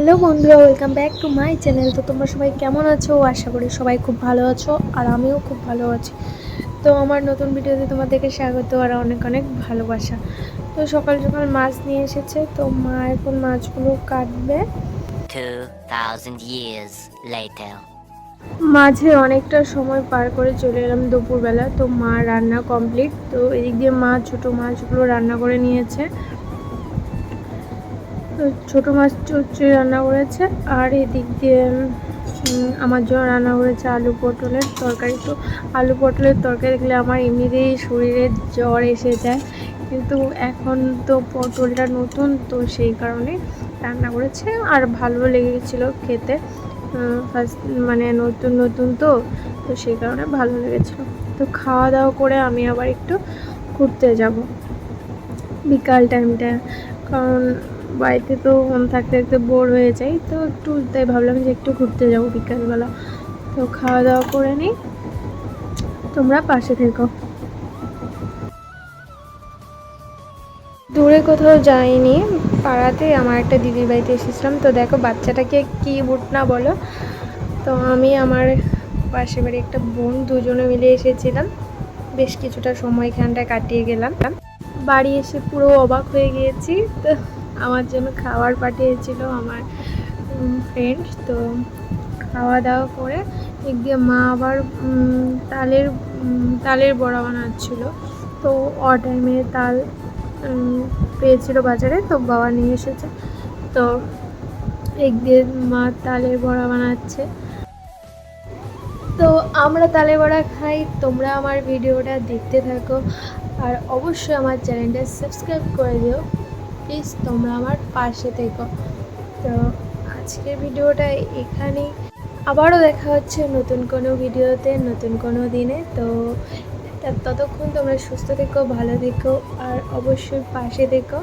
Hello বন্ধুরা welcome back to my channel. তো তোমরা সবাই কেমন আছো? আশা করি সবাই খুব ভালো আছো আর আমিও খুব ভালো আছি। তো আমার নতুন ভিডিওতে তোমাদেরকে স্বাগত আর অনেক অনেক ভালোবাসা। তো সকাল সকাল মাছ নিয়ে এসেছে তো মা এখন মাছগুলো কাটবে। 2,000 years মাঝে অনেকটা সময় পার করে চলে এলাম দুপুরবেলা তো মা রান্না কমপ্লিট তো এদিক দিয়ে মা ছোটো মাছগুলো রান্না করে নিয়েছে। ছোটো মাছ চচ্চড়ি রান্না করেছে। আর এদিক দিয়ে আমার জন্য রান্না করেছে আলু পটলের তরকারি। তো আলু পটলের তরকারি দেখলে আমার এমনিতেই শরীরে জ্বর এসে যায়। কিন্তু এখন তো পটলটা নতুন, তো সেই কারণে রান্না করেছে। আর ভালো লেগে গেছিল খেতে ফার্স্ট মানে নতুন নতুন তো তো সেই কারণে ভালো লেগেছিলো। তো খাওয়া দাওয়া করে আমি আবার একটু ঘুরতে যাব। বিকাল টাইমটা কারণ বাড়িতে তো থাকতে থাকতে বোর হয়ে যাই, তো একটু তাই ভাবলাম যে একটু ঘুরতে যাব বিকালবেলা। তো খাওয়া দাওয়া করে নিই। তোমরা পাশে থেকো। দূরে কোথাও যাইনি, পাড়াতে আমার একটা দিদির বাড়িতে এসেছিলাম। তো দেখো, বাচ্চাটাকে কি বুট না বলো। তো আমি আমার পাশে বাড়ি একটা বোন দুজনে মিলে এসেছিলাম। বেশ কিছুটা সময় এখানটায় কাটিয়ে গেলাম। বাড়ি এসে পুরো অবাক হয়ে গিয়েছি। তো আমার জন্য খাবার পাঠিয়েছিল আমার ফ্রেন্ড তো খাওয়া দাওয়া করে একদিকে মা আবার তালের তালের বড়া বানাচ্ছিল। তো অ টাইমে তাল পেয়েছিল বাজারে, তো বাবা নিয়ে এসেছে। তো একদিন মা তালের বড়া বানাচ্ছে। তো আমরা তালে বড়া খাই, তোমরা আমার ভিডিওটা দেখতে থাকো। আর অবশ্যই আমার চ্যানেলটা সাবস্ক্রাইব করে দিও। প্লিজ তোমরা আমার পাশে থেকো। তো আজকের ভিডিওটা এখানেই। আবারও দেখা হচ্ছে নতুন কোনো ভিডিওতে, নতুন কোনো দিনে। তো ততক্ষণ তোমরা সুস্থ থেকো, ভালো থেকো, আর অবশ্যই পাশে থেকো।